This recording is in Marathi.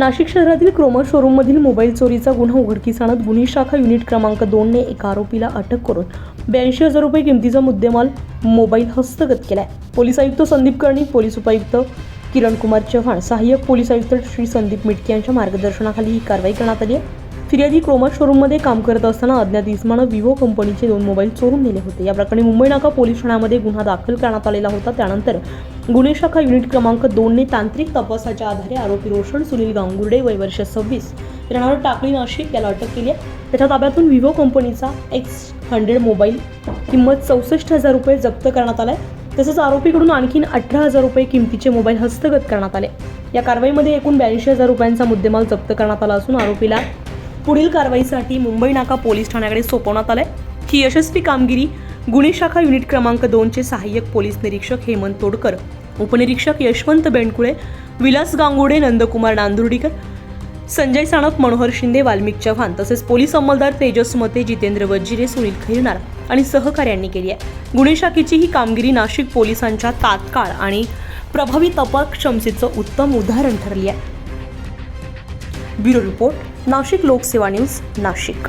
नाशिक शहरातील क्रोमर शोरूममधील मोबाईल चोरीचा गुन्हा उघडकीस आणत गुन्हे शाखा युनिट क्रमांक दोनने एका आरोपीला अटक करून ब्याऐंशी हजार रुपये किमतीचा मुद्देमाल मोबाईल हस्तगत केला आहे पोलीस आयुक्त संदीप कर्णिक पोलीस उपायुक्त किरण कुमार चव्हाण सहाय्यक पोलीस आयुक्त श्री संदीप मिटके यांच्या मार्गदर्शनाखाली ही कारवाई करण्यात आली आहे. फिर्यादी क्रोमा शोरूममध्ये काम करत असताना अज्ञात इस्मानं विवो कंपनीचे दोन मोबाईल चोरून नेले होते. या प्रकरणी मुंबई नाका पोलीस ठाण्यामध्ये गुन्हा दाखल करण्यात आलेला होता. त्यानंतर गुन्हे शाखा युनिट क्रमांक दोनने तांत्रिक तपासाच्या आधारे आरोपी रोशन सुनील गांगुर्डे वय वर्ष सव्वीस राहणार टाकळी नाशिक याला अटक केली आहे. त्याच्या ताब्यातून विवो कंपनीचा एक्स हंड्रेड मोबाईल किंमत चौसष्ट हजार रुपये जप्त करण्यात आलाय. तसंच आरोपीकडून आणखीन अठरा हजार रुपये किमतीचे मोबाईल हस्तगत करण्यात आले. या कारवाईमध्ये एकूण ब्याऐंशी हजार रुपयांचा मुद्देमाल जप्त करण्यात आला असून आरोपीला पुढील कारवाईसाठी मुंबई नाका पोलीस ठाण्याकडे सोपवण्यात आलंय. ही यशस्वी कामगिरी गुन्हे शाखा युनिट क्रमांक दोनचे सहाय्यक पोलीस निरीक्षक हेमंत तोडकर उपनिरीक्षक यशवंत बेंडकुळे विलास गांगुडे नंदकुमार नांदुर्डीकर संजय साणप मनोहर शिंदे वाल्मिक चव्हाण तसेच पोलीस अंमलदार तेजस मते जितेंद्र वजिरे सुनील खैरनार आणि सहकार्यांनी केली आहे. गुन्हे शाखेची ही कामगिरी नाशिक पोलिसांच्या तात्काळ आणि प्रभावी तपास क्षमतेचं उत्तम उदाहरण ठरली आहे. ब्युरो रिपोर्ट नाशिक लोकसेवा न्यूज नाशिक.